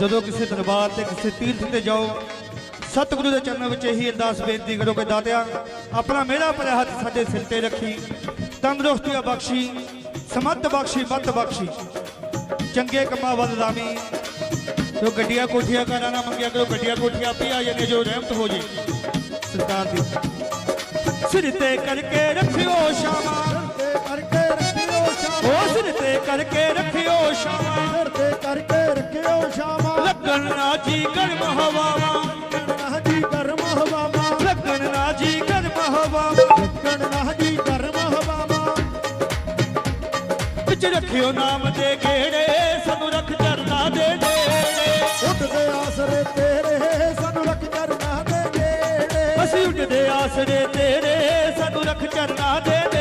ਜਦੋਂ ਕਿਸੇ ਦਰਬਾਰ ਤੇ ਕਿਸੇ ਤੀਰਥ ਤੇ ਜਾਓ ਸਤਿਗੁਰੂ ਦੇ ਚਰਨਾਂ ਵਿੱਚ ਇਹੀ ਅਰਦਾਸ ਬੇਨਤੀ ਕਰੋ ਕਿ ਦਾਤਿਆ ਆਪਣਾ ਮੇਰਾ ਭਰਿਆ ਹੱਥ ਸਾਡੇ ਸਿਰ ਤੇ ਰੱਖੀ ਤੰਦਰੁਸਤੀਆਂ ਬਖਸ਼ੀ ਸਮੱਤ ਬਖਸ਼ੀ ਮੱਤ ਬਖਸ਼ੀ। ਚੰਗੇ ਕੰਮਾਂ ਵੱਲ ਲਾਵੀਂ। ਜੋ ਗੱਡੀਆਂ ਕੋਠੀਆਂ ਕਰਾਂ ਨਾ ਮੰਗਿਆ ਕਰੋ ਗੱਡੀਆਂ ਕੋਠੀਆਂ ਆਪੇ ਆ ਜਾਂਦੇ ਜੋ ਰਹਿਮਤ ਹੋ ਜੇ। ਸਰਕਾਰ ਦੀ ਸਿਰ ਤੇ ਕਰਕੇ ਰੱਖਿਓ ਸ਼ਾਮਾਂ। ਕਰਕੇ ਰੱਖਿਓ ਸ਼ਾਮ। ਉਹ ਸਿਰ ਤੇ ਕਰਕੇ ਰੱਖਿਓ ਸ਼ਾਮਾਂ। ਸਿਰ ਤੇ ਕਰਕੇ ਰੱਖਿਓ ਸ਼ਾਮਾਂ। ਲੱਗਣ ਨਾ ਜੀ ਗਰਮ ਹਵਾਵਾਂ। ਨਾ ਜੀ ਗਰਮ ਹਵਾਵਾਂ। ਲੱਗਣ ਨਾ ਜੀ ਗਰਮ ਹਵਾਵਾਂ। ਲੱਗਣ ਗਰਮ ਹਵਾਵਾਂ। ਵਿੱਚ ਰੱਖਿਓ ਨਾਮ ਦੇ ਗੇੜੇ ਸਾਨੂੰ ਰੱਖ ਚਰਨਾ ਦੇ ਨੇੜੇ। ਉੱਠਦੇ ਆਸਰੇ ਤੇਰੇ ਸਾਨੂੰ ਰੱਖ ਚਰਨਾ ਦੇ ਨੇੜੇ। ਅਸੀਂ ਉੱਡਦੇ ਆਸਰੇ ਤੇਰੇ ਸਾਨੂੰ ਰੱਖ ਚਰਨਾ ਦੇ